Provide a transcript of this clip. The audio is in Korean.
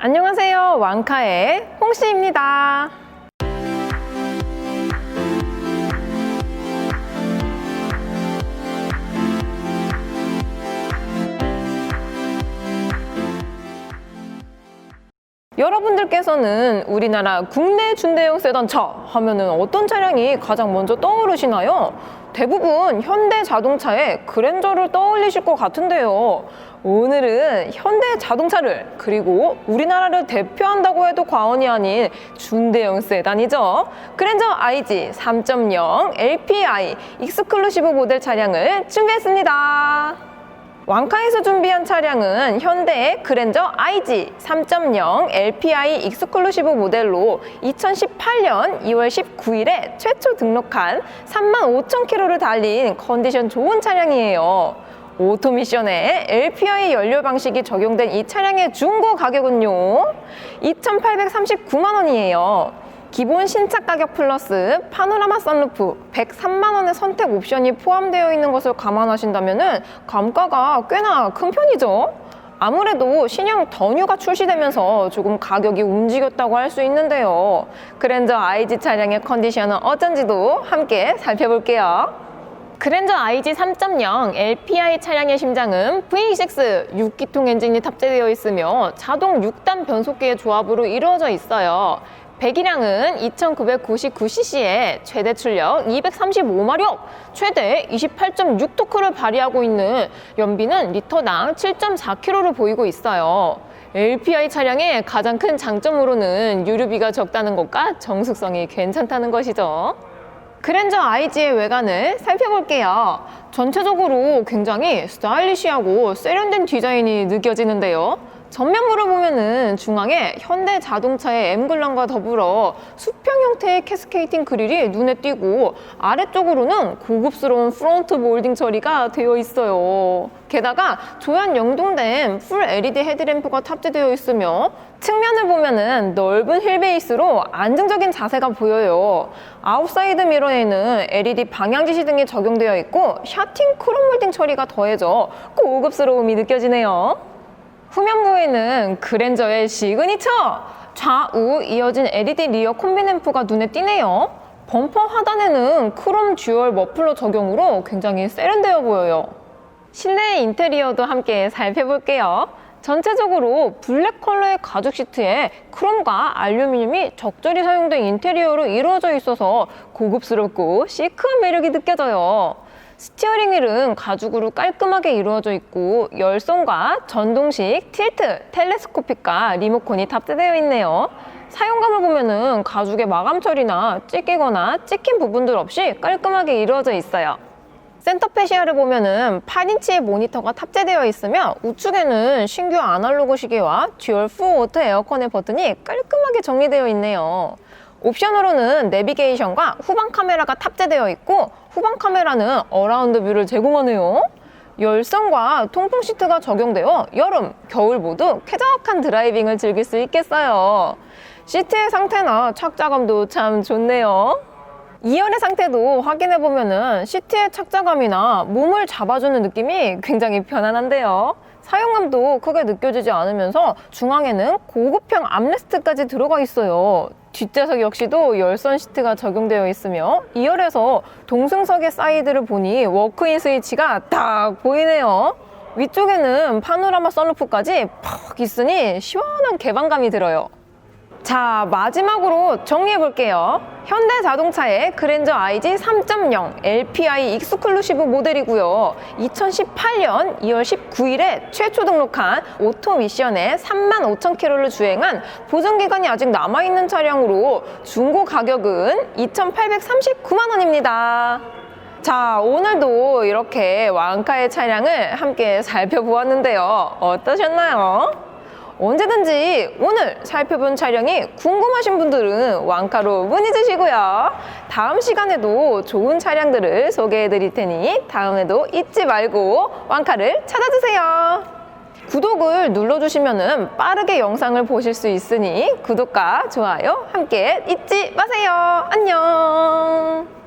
안녕하세요. 왕카의 홍씨입니다. 여러분들께서는 우리나라 국내 준대용 세단 차 하면은 어떤 차량이 가장 먼저 떠오르시나요? 대부분 현대 자동차의 그랜저를 떠올리실 것 같은데요. 오늘은 현대 자동차를 그리고 우리나라를 대표한다고 해도 과언이 아닌 준대용 세단이죠. 그랜저 IG 3.0 LPI 익스클루시브 모델 차량을 준비했습니다. 왕카에서 준비한 차량은 현대의 그랜저 IG 3.0 LPI 익스클루시브 모델로 2018년 2월 19일에 최초 등록한 35,000km를 달린 컨디션 좋은 차량이에요. 오토미션에 LPI 연료 방식이 적용된 이 차량의 중고 가격은요, 2,839만 원이에요. 기본 신차 가격 플러스 파노라마 선루프 103만 원의 선택 옵션이 포함되어 있는 것을 감안하신다면 감가가 꽤나 큰 편이죠. 아무래도 신형 더뉴가 출시되면서 조금 가격이 움직였다고 할 수 있는데요. 그랜저 IG 차량의 컨디션은 어쩐지도 함께 살펴볼게요. 그랜저 IG 3.0 LPI 차량의 심장은 V6 6기통 엔진이 탑재되어 있으며 자동 6단 변속기의 조합으로 이루어져 있어요. 배기량은 2999cc에 최대 출력 235마력, 최대 28.6토크를 발휘하고 있는 연비는 리터당 7.4km를 보이고 있어요. LPI 차량의 가장 큰 장점으로는 유류비가 적다는 것과 정숙성이 괜찮다는 것이죠. 그랜저 IG의 외관을 살펴볼게요. 전체적으로 굉장히 스타일리시하고 세련된 디자인이 느껴지는데요. 전면부를 보면은 중앙에 현대 자동차의 M글랑과 더불어 수평 형태의 캐스케이팅 그릴이 눈에 띄고 아래쪽으로는 고급스러운 프론트 몰딩 처리가 되어 있어요. 게다가 조연 영동된 풀 LED 헤드램프가 탑재되어 있으며 측면을 보면은 넓은 휠 베이스로 안정적인 자세가 보여요. 아웃사이드 미러에는 LED 방향 지시 등이 적용되어 있고 샤팅 크롬 몰딩 처리가 더해져 고급스러움이 느껴지네요. 후면부에는 그랜저의 시그니처! 좌우 이어진 LED 리어 콤비앰프가 눈에 띄네요. 범퍼 하단에는 크롬 듀얼 머플러 적용으로 굉장히 세련되어 보여요. 실내 인테리어도 함께 살펴볼게요. 전체적으로 블랙 컬러의 가죽 시트에 크롬과 알루미늄이 적절히 사용된 인테리어로 이루어져 있어서 고급스럽고 시크한 매력이 느껴져요. 스티어링 휠은 가죽으로 깔끔하게 이루어져 있고 열선과 전동식 틸트, 텔레스코픽과 리모컨이 탑재되어 있네요. 사용감을 보면은 가죽의 마감 처리나 찢기거나 찍힌 부분들 없이 깔끔하게 이루어져 있어요. 센터 페시아를 보면은 8인치의 모니터가 탑재되어 있으며 우측에는 신규 아날로그 시계와 듀얼 푸워터 에어컨의 버튼이 깔끔하게 정리되어 있네요. 옵션으로는 내비게이션과 후방 카메라가 탑재되어 있고 후방 카메라는 어라운드 뷰를 제공하네요. 열선과 통풍 시트가 적용되어 여름, 겨울 모두 쾌적한 드라이빙을 즐길 수 있겠어요. 시트의 상태나 착자감도 참 좋네요. 2열의 상태도 확인해보면은 시트의 착자감이나 몸을 잡아주는 느낌이 굉장히 편안한데요. 사용감도 크게 느껴지지 않으면서 중앙에는 고급형 암레스트까지 들어가 있어요. 뒷좌석 역시도 열선 시트가 적용되어 있으며 2열에서 동승석의 사이드를 보니 워크인 스위치가 딱 보이네요. 위쪽에는 파노라마 썬루프까지 퍽 있으니 시원한 개방감이 들어요. 자, 마지막으로 정리해 볼게요. 현대 자동차의 그랜저 IG 3.0 LPI 익스클루시브 모델이고요. 2018년 2월 19일에 최초 등록한 오토 미션에 35,000km를 주행한 보증 기간이 아직 남아 있는 차량으로 중고 가격은 2,839만 원입니다. 자, 오늘도 이렇게 왕카의 차량을 함께 살펴보았는데요. 어떠셨나요? 언제든지 오늘 살펴본 차량이 궁금하신 분들은 왕카로 문의 주시고요. 다음 시간에도 좋은 차량들을 소개해 드릴 테니 다음에도 잊지 말고 왕카를 찾아주세요. 구독을 눌러주시면 빠르게 영상을 보실 수 있으니 구독과 좋아요 함께 잊지 마세요. 안녕.